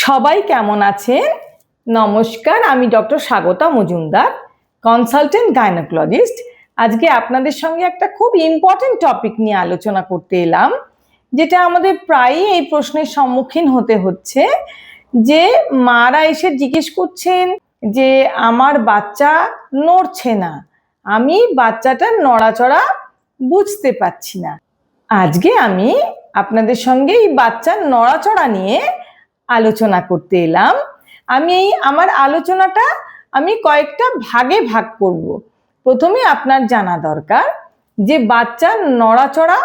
সবাই কেমন আছেন? নমস্কার, আমি doctor Swagata Majumdar consultant gynaecologist আজকে আপনাদের সঙ্গে একটা খুব ইম্পর্টেন্ট টপিক নিয়ে আলোচনা করতে এলাম, যেটা আমাদের প্রায়ই এই প্রশ্নের সম্মুখীন হতে হচ্ছে, যে মারা এসে জিজ্ঞেস করছেন যে, আমার বাচ্চা নড়ছে না, আমি বাচ্চাটার নড়াচড়া বুঝতে পারছি না। আজকে আমি আপনাদের সঙ্গে এই বাচ্চার নড়াচড়া নিয়ে আলোচনা করতে এলাম। আমি এই আমার আলোচনাটা আমি কয়েকটা ভাগে ভাগ করব। প্রথমে আপনার জানা দরকার যে বাচ্চার নড়াচড়া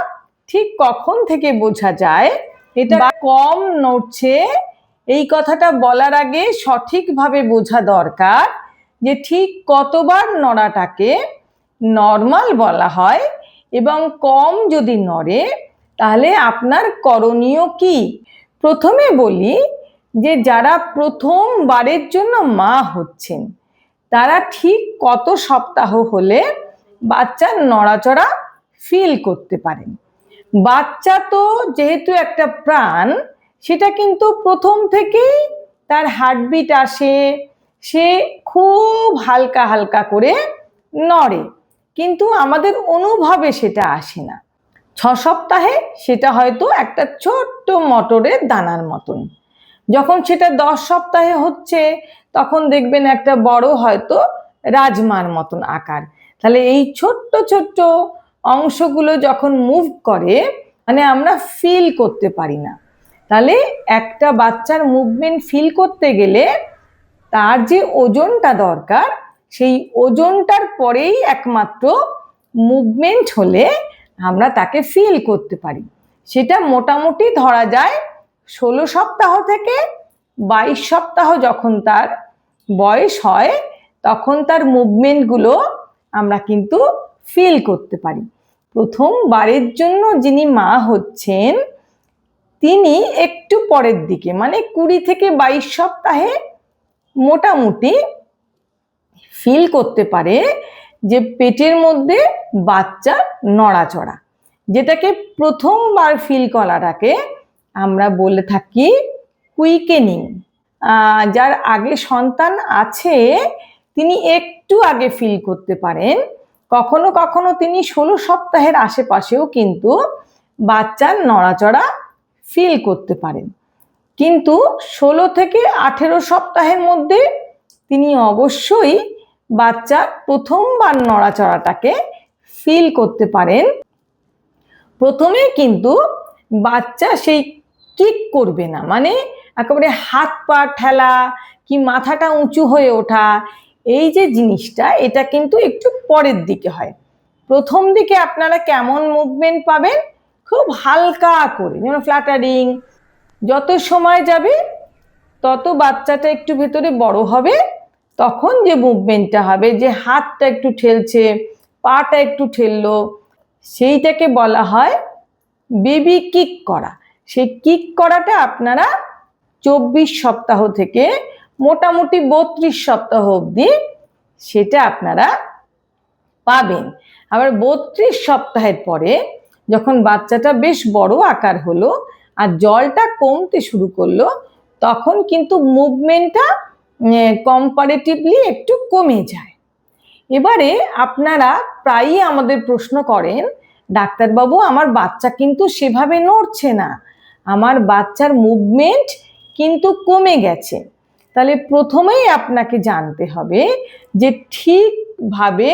ঠিক কখন থেকে বোঝা যায়? এটা কম নড়ছে এই কথাটা বলার আগে সঠিকভাবে বোঝা দরকার যে ঠিক কতবার নড়াটাকে নর্মাল বলা হয় এবং কম যদি নড়ে তাহলে আপনার করণীয় কি? প্রথমে বলি যে যারা প্রথমবারের জন্য মা হচ্ছেন, তারা ঠিক কত সপ্তাহ হলে বাচ্চার নড়াচড়া ফিল করতে পারেন। বাচ্চা তো যেহেতু একটা প্রাণ, সেটা কিন্তু প্রথম থেকেই তার হার্টবিট আসে, সে খুব হালকা হালকা করে নড়ে। কিন্তু আমাদের অনুভবে সেটা আসে না। ছ সপ্তাহে সেটা হয়তো একটা ছোট্ট মটরের দানার মতন। যখন সেটা দশ সপ্তাহে হচ্ছে, তখন দেখবেন একটা বড় হয়তো রাজমার মতন আকার। তাহলে এই ছোট্ট ছোট্ট অংশগুলো যখন মুভ করে মানে আমরা ফিল করতে পারি না। তাহলে একটা বাচ্চার মুভমেন্ট ফিল করতে গেলে তার যে ওজনটা দরকার, সেই ওজনটার পরেই একমাত্র মুভমেন্ট হলে আমরা তাকে ফিল করতে পারি। সেটা মোটামুটি ধরা যায় ষোলো সপ্তাহ থেকে বাইশ সপ্তাহ যখন তার বয়স হয়, তখন তার মুভমেন্টগুলো আমরা কিন্তু ফিল করতে পারি। প্রথমবারের জন্য যিনি মা হচ্ছেন, তিনি একটু পরের দিকে মানে কুড়ি থেকে বাইশ সপ্তাহে মোটামুটি ফিল করতে পারে যে পেটের মধ্যে বাচ্চার নড়াচড়া, যেটাকে প্রথমবার ফিল করাটাকে আমরা বলে থাকি কুইকেনিং। যার আগে সন্তান আছে, তিনি একটু আগে ফিল করতে পারেন। কখনো কখনো তিনি ষোলো সপ্তাহের আশেপাশেও কিন্তু বাচ্চার নড়াচড়া ফিল করতে পারেন। কিন্তু ষোলো থেকে আঠেরো সপ্তাহের মধ্যে তিনি অবশ্যই বাচ্চার প্রথমবার নড়াচড়াটাকে ফিল করতে পারেন। প্রথমে কিন্তু বাচ্চা সেই কিক করবে না। মানে একেবারে হাত পা ঠেলা কি মাথাটা উঁচু হয়ে ওঠা, এই যে জিনিসটা, এটা কিন্তু একটু পরের দিকে হয়। প্রথম দিকে আপনারা কেমন মুভমেন্ট পাবেন, খুব হালকা করে যেমন ফ্ল্যাটারিং যত সময় যাবে, তত বাচ্চাটা একটু ভেতরে বড় হবে, তখন যে মুভমেন্টটা হবে, যে হাতটা একটু ঠেলছে, পাটা একটু ঠেললো, সেইটাকে বলা হয় বেবি কিক করা। সেই কিক করাটা আপনারা চব্বিশ সপ্তাহ থেকে মোটামুটি বত্রিশ সপ্তাহ অবধি সেটা আপনারা পাবেন। আবার বত্রিশ সপ্তাহের পরে যখন বাচ্চাটা বেশ বড় আকার হলো আর জলটা কমতে শুরু করল, তখন কিন্তু মুভমেন্টটা কম্পারেটিভলি একটু কমে যায়। এবারে আপনারা প্রায়ই আমাদের প্রশ্ন করেন, ডাক্তারবাবু, আমার বাচ্চা কিন্তু সেভাবে নড়ছে না। আমার বাচ্চার মুভমেন্ট কিন্তু কমে গেছে। তাহলে প্রথমেই আপনাকে জানতে হবে যে ঠিকভাবে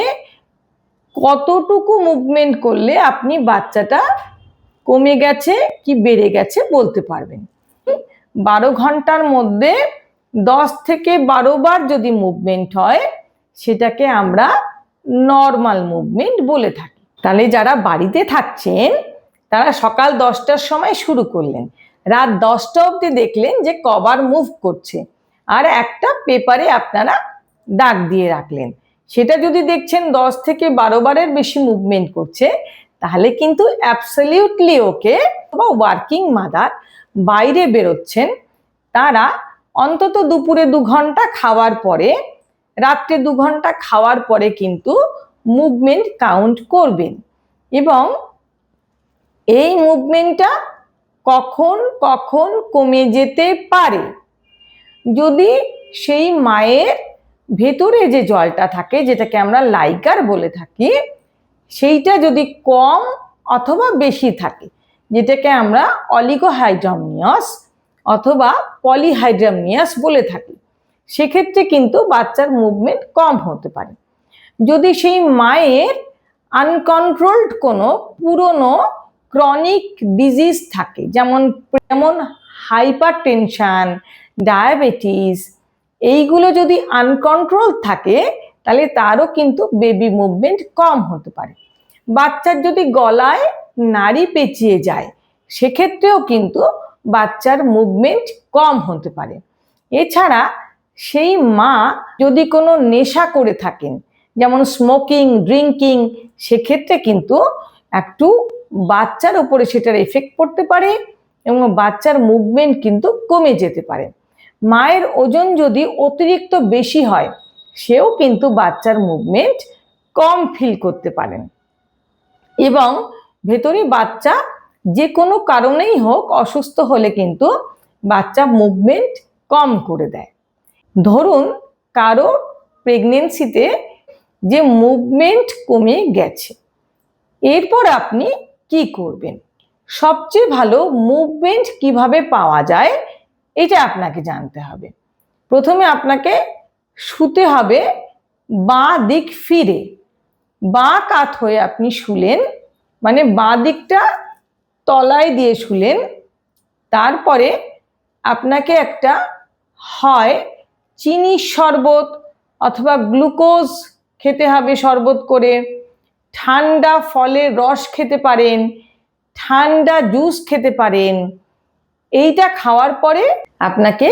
কতটুকু মুভমেন্ট করলে আপনি বাচ্চাটা কমে গেছে কি বেড়ে গেছে বলতে পারবেন। বারো ঘণ্টার মধ্যে দশ থেকে বারো বার যদি মুভমেন্ট হয়, সেটাকে আমরা নর্মাল মুভমেন্ট বলে থাকি। তাহলে যারা বাড়িতে থাকছেন তারা সকাল দশটার সময় শুরু করলেন। রাত দশটা অবধি দেখলেন যে কবার মুভ করছে। আর একটা পেপারে আপনারা দাগ দিয়ে রাখলেন। সেটা যদি দেখছেন দশ থেকে বারো বারের বেশি মুভমেন্ট করছে, তাহলে কিন্তু অ্যাবসলিউটলি ওকে বা ওয়ার্কিং মাদার বাইরে বেরোচ্ছেন। তারা অন্তত দুপুরে দু ঘণ্টা খাওয়ার পরে, রাত্রে দু ঘণ্টা খাওয়ার পরে কিন্তু মুভমেন্ট কাউন্ট করবেন। এবং এই মুভমেন্টটা কখন কখন কমে যেতে পারে? যদি সেই মায়ের ভেতরে যে জলটা থাকে, যেটাকে আমরা লাইকার বলে থাকি, সেইটা যদি কম অথবা বেশি থাকে, যেটাকে আমরা অলিগোহাইড্রামনিয়াস অথবা পলিহাইড্রামনিয়াস বলে থাকি, সেক্ষেত্রে কিন্তু বাচ্চার মুভমেন্ট কম হতে পারে। যদি সেই মায়ের আনকন্ট্রোলড কোনো পুরনো ক্রনিক ডিজিজ থাকে, যেমন যেমন হাইপার টেনশান ডায়াবেটিস এইগুলো যদি আনকন্ট্রোল থাকে, তাহলে তারও কিন্তু বেবি মুভমেন্ট কম হতে পারে। বাচ্চার যদি গলায় নাড়ি পেঁচিয়ে যায়, সেক্ষেত্রেও কিন্তু বাচ্চার মুভমেন্ট কম হতে পারে। এছাড়া সেই মা যদি কোনো নেশা করে থাকেন, যেমন স্মোকিং ড্রিঙ্কিং সেক্ষেত্রে কিন্তু একটু বাচ্চার উপরে সেটার এফেক্ট পড়তে পারে এবং বাচ্চার মুভমেন্ট কিন্তু কমে যেতে পারে। মায়ের ওজন যদি অতিরিক্ত বেশি হয়, সেও কিন্তু বাচ্চার মুভমেন্ট কম ফিল করতে পারেন। এবং ভেতরে বাচ্চা যে কোনো কারণেই হোক অসুস্থ হলে কিন্তু বাচ্চা মুভমেন্ট কম করে দেয়। ধরুন, কারও প্রেগনেন্সিতে যে মুভমেন্ট কমে গেছে, এরপর আপনি কি করবেন? সবচেয়ে ভালো মুভমেন্ট কীভাবে পাওয়া যায়, এটা আপনাকে জানতে হবে। প্রথমে আপনাকে শুতে হবে বাঁ দিক ফিরে। বাঁ কাত হয়ে আপনি শুলেন মানে বাঁ দিকটা তলায় দিয়ে শুলেন, তারপরে আপনাকে একটা হয় চিনির শরবত অথবা গ্লুকোজ খেতে হবে শরবত করে। ঠান্ডা ফলের রস খেতে পারেন, ঠান্ডা জুস খেতে পারেন। এইটা খাওয়ার পরে আপনাকে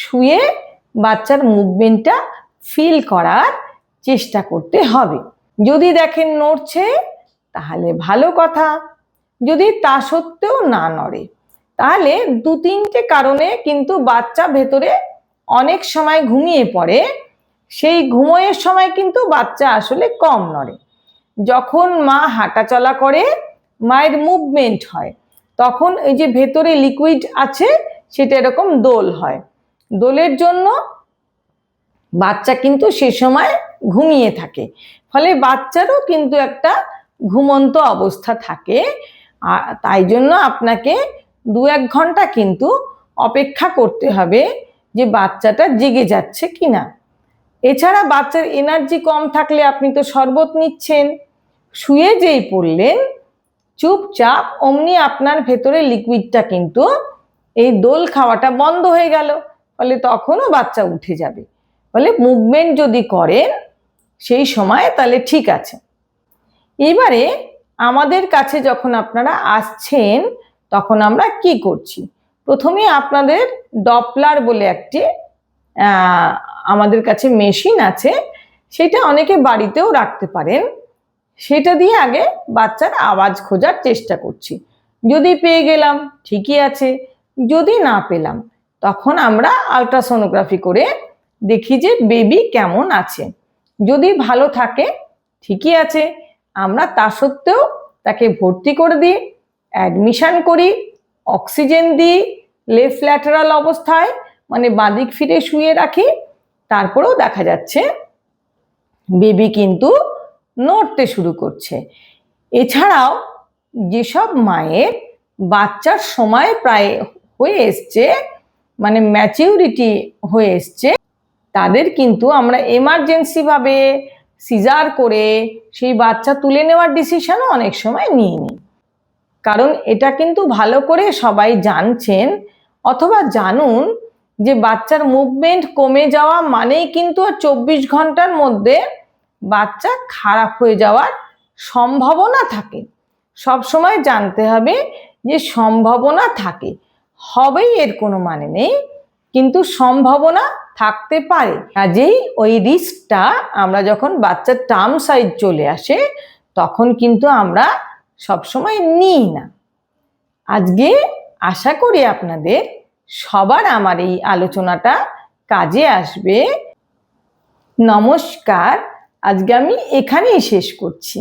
শুয়ে বাচ্চার মুভমেন্টটা ফিল করার চেষ্টা করতে হবে। যদি দেখেন নড়ছে, তাহলে ভালো কথা। যদি তা সত্ত্বেও না নড়ে, তাহলে দু তিনটে কারণে কিন্তু বাচ্চা ভেতরে অনেক সময় ঘুমিয়ে পড়ে। সেই ঘুমোয়ের সময় কিন্তু বাচ্চা আসলে কম নড়ে। যখন মা হাঁটাচলা করে, মায়ের মুভমেন্ট হয়, তখন এই যে ভেতরে লিকুইড আছে, সেটা এরকম দোল হয়। দোলের জন্য বাচ্চা কিন্তু সে সময় ঘুমিয়ে থাকে। ফলে বাচ্চারও কিন্তু একটা ঘুমন্ত অবস্থা থাকে। তাই জন্য আপনাকে দু এক ঘণ্টা কিন্তু অপেক্ষা করতে হবে যে বাচ্চাটা জেগে যাচ্ছে কি না এছাড়া বাচ্চার এনার্জি কম থাকলে আপনি তো শরবত নিচ্ছেন। শুয়ে যেই পড়লেন, চুপচাপ অমনি আপনার ভেতরে লিকুইডটা কিন্তু এই দোল খাওয়াটা বন্ধ হয়ে গেল। ফলে তখনও বাচ্চা উঠে যাবে। ফলে মুভমেন্ট যদি করেন, সেই সময় তাহলে ঠিক আছে। এবারে আমাদের কাছে যখন আপনারা আসছেন, তখন আমরা কি করছি? প্রথমে আপনাদের ডপলার বলে একটি আমাদের কাছে মেশিন আছে, সেটা অনেকে বাড়িতেও রাখতে পারেন। সেটা দিয়ে আগে বাচ্চার আওয়াজ খোঁজার চেষ্টা করছি। যদি পেয়ে গেলাম, ঠিকই আছে, যদি না পেলাম, তখন আমরা আলট্রাসোনোগ্রাফি করে দেখি যে বেবি কেমন আছে। যদি ভালো থাকে, ঠিকই আছে, আমরা তা সত্ত্বেও তাকে ভর্তি করে দিই অ্যাডমিশন করি অক্সিজেন দিই লেফট ল্যাটারাল অবস্থায় মানে বাঁদিক ফিরে শুয়ে রাখি, তারপরেও দেখা যাচ্ছে বেবি কিন্তু নড়তে শুরু করছে। এছাড়াও যেসব মায়ের বাচ্চার সময় প্রায় হয়ে এসছে মানে ম্যাচিউরিটি হয়ে এসছে, তাদের কিন্তু আমরা এমার্জেন্সিভাবে সিজার করে সেই বাচ্চা তুলে নেওয়ার ডিসিশনও অনেক সময় নিয়ে নিই কারণ এটা কিন্তু ভালো করে সবাই জানছেন, অথবা জানুন যে বাচ্চার মুভমেন্ট কমে যাওয়া মানেই কিন্তু চব্বিশ ঘণ্টার মধ্যে বাচ্চা খারাপ হয়ে যাওয়ার সম্ভাবনা থাকে। সব সময় জানতে হবে যে সম্ভাবনা থাকে। হবেই এর কোনো মানে নেই, কিন্তু সম্ভাবনা থাকতে পারে। কাজেই ওই রিস্কটা আমরা যখন বাচ্চার টার্ম সাইজ চলে আসে, তখন কিন্তু আমরা সবসময় নিই না। আজকে আশা করি আপনাদের সবার আমার এই আলোচনাটা কাজে আসবে। নমস্কার আজকে আমি এখানেই শেষ করছি।